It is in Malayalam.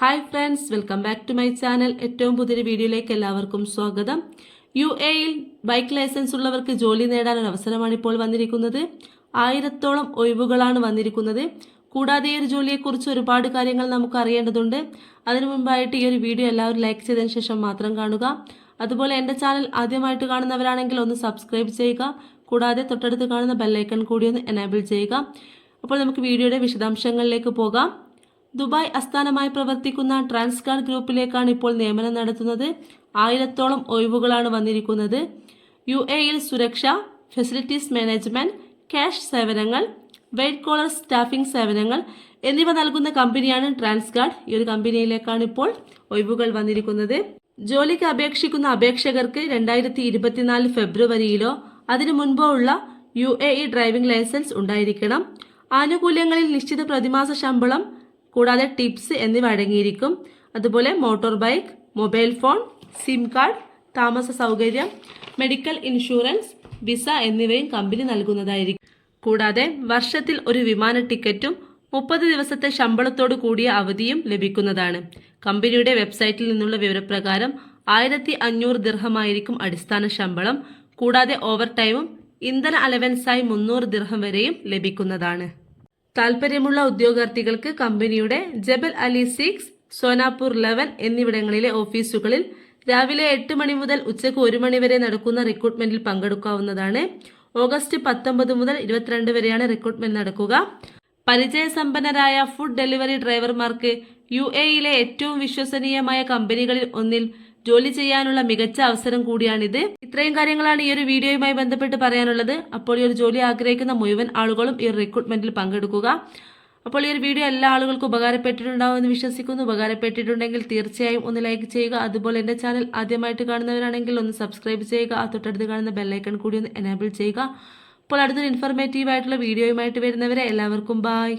Hi friends welcome back to my channel. ഏറ്റവും പുതിയൊരു വീഡിയോയിലേക്ക് എല്ലാവർക്കും സ്വാഗതം. യു എയിൽ ബൈക്ക് ലൈസൻസ് ഉള്ളവർക്ക് ജോലി നേടാൻ ഒരു അവസരമാണ് ഇപ്പോൾ വന്നിരിക്കുന്നത്. ആയിരത്തോളം ഒഴിവുകളാണ് വന്നിരിക്കുന്നത്. കൂടാതെ ഈ ഒരു ജോലിയെക്കുറിച്ച് ഒരുപാട് കാര്യങ്ങൾ നമുക്ക് അറിയേണ്ടതുണ്ട്. അതിനു മുമ്പായിട്ട് ഈ ഒരു വീഡിയോ എല്ലാവരും ലൈക്ക് ചെയ്തതിന് ശേഷം മാത്രം കാണുക. അതുപോലെ എന്റെ ചാനൽ ആദ്യമായിട്ട് കാണുന്നവരാണെങ്കിൽ ഒന്ന് സബ്സ്ക്രൈബ് ചെയ്യുക. കൂടാതെ തൊട്ടടുത്ത് കാണുന്ന ബെല്ലൈക്കൺ കൂടി ഒന്ന് എനേബിൾ ചെയ്യുക. അപ്പോൾ നമുക്ക് വീഡിയോയുടെ വിശദാംശങ്ങളിലേക്ക് പോകാം. ദുബായ് ആസ്ഥാനമായി പ്രവർത്തിക്കുന്ന ട്രാൻസ്കാർഡ് ഗ്രൂപ്പിലേക്കാണ് ഇപ്പോൾ നിയമനം നടത്തുന്നത്. ആയിരത്തോളം ഒഴിവുകളാണ് വന്നിരിക്കുന്നത്. യു എയിൽ സുരക്ഷ ഫെസിലിറ്റീസ് മാനേജ്മെന്റ് ക്യാഷ് സേവനങ്ങൾ വെയ്റ്റ് കോളർ സ്റ്റാഫിംഗ് സേവനങ്ങൾ എന്നിവ നൽകുന്ന കമ്പനിയാണ് ട്രാൻസ്കാർഡ്. ഈ ഒരു കമ്പനിയിലേക്കാണ് ഇപ്പോൾ ഒഴിവുകൾ വന്നിരിക്കുന്നത്. ജോലിക്ക് അപേക്ഷിക്കുന്ന അപേക്ഷകർക്ക് രണ്ടായിരത്തി ഇരുപത്തിനാല് ഫെബ്രുവരിയിലോ അതിനു മുൻപോ ഉള്ള U A E driving licence ഉണ്ടായിരിക്കണം. ആനുകൂല്യങ്ങളിൽ നിശ്ചിത പ്രതിമാസ ശമ്പളം കൂടാതെ ടിപ്സ് എന്നിവ അടങ്ങിയിരിക്കും. അതുപോലെ motor bike mobile phone sim card താമസ സൗകര്യം മെഡിക്കൽ ഇൻഷുറൻസ് വിസ എന്നിവയും കമ്പനി നൽകുന്നതായിരിക്കും. കൂടാതെ വർഷത്തിൽ ഒരു വിമാന ടിക്കറ്റും മുപ്പത് ദിവസത്തെ ശമ്പളത്തോടു കൂടിയ അവധിയും ലഭിക്കുന്നതാണ്. കമ്പനിയുടെ വെബ്സൈറ്റിൽ നിന്നുള്ള വിവരപ്രകാരം ആയിരത്തി അഞ്ഞൂറ് ദിർഹമായിരിക്കും അടിസ്ഥാന ശമ്പളം. കൂടാതെ ഓവർ ടൈമും ഇന്ധന അലവൻസായി മുന്നൂറ് ദിർഹം വരെയും ലഭിക്കുന്നതാണ്. താൽപ്പര്യമുള്ള ഉദ്യോഗാർത്ഥികൾക്ക് കമ്പനിയുടെ Jebel Ali six Sonapur eleven എന്നിവിടങ്ങളിലെ ഓഫീസുകളിൽ രാവിലെ എട്ട് മണി മുതൽ ഉച്ചയ്ക്ക് ഒരു മണി വരെ നടക്കുന്ന റിക്രൂട്ട്മെന്റിൽ പങ്കെടുക്കാവുന്നതാണ്. ഓഗസ്റ്റ് പത്തൊമ്പത് മുതൽ ഇരുപത്തിരണ്ട് വരെയാണ് റിക്രൂട്ട്മെന്റ് നടക്കുക. പരിചയസമ്പന്നരായ ഫുഡ് ഡെലിവറി ഡ്രൈവർമാർക്ക് യു എയിലെ ഏറ്റവും വിശ്വസനീയമായ കമ്പനികളിൽ ഒന്നിൽ ജോലി ചെയ്യാനുള്ള മികച്ച അവസരം കൂടിയാണിത്. ഇത്രയും കാര്യങ്ങളാണ് ഈ ഒരു വീഡിയോയുമായി ബന്ധപ്പെട്ട് പറയാനുള്ളത്. അപ്പോൾ ഈ ഒരു ജോലി ആഗ്രഹിക്കുന്ന മുഴുവൻ ആളുകളും ഈ റിക്രൂട്ട്മെന്റിൽ പങ്കെടുക്കുക. അപ്പോൾ ഈ ഒരു വീഡിയോ എല്ലാ ആളുകൾക്കും ഉപകാരപ്പെട്ടിട്ടുണ്ടാവും എന്ന് വിശ്വസിക്കുന്നു. ഉപകാരപ്പെട്ടിട്ടുണ്ടെങ്കിൽ തീർച്ചയായും ഒന്ന് ലൈക്ക് ചെയ്യുക. അതുപോലെ എന്റെ ചാനൽ ആദ്യമായിട്ട് കാണുന്നവരാണെങ്കിൽ ഒന്ന് സബ്സ്ക്രൈബ് ചെയ്യുക. ആ തൊട്ടടുത്ത് കാണുന്ന ബെല്ലൈക്കൺ കൂടി ഒന്ന് എനേബിൾ ചെയ്യുക. അപ്പോൾ അടുത്തൊരു ഇൻഫർമേറ്റീവ് ആയിട്ടുള്ള വീഡിയോയുമായിട്ട് വരുന്നവരെ എല്ലാവർക്കും ബായ്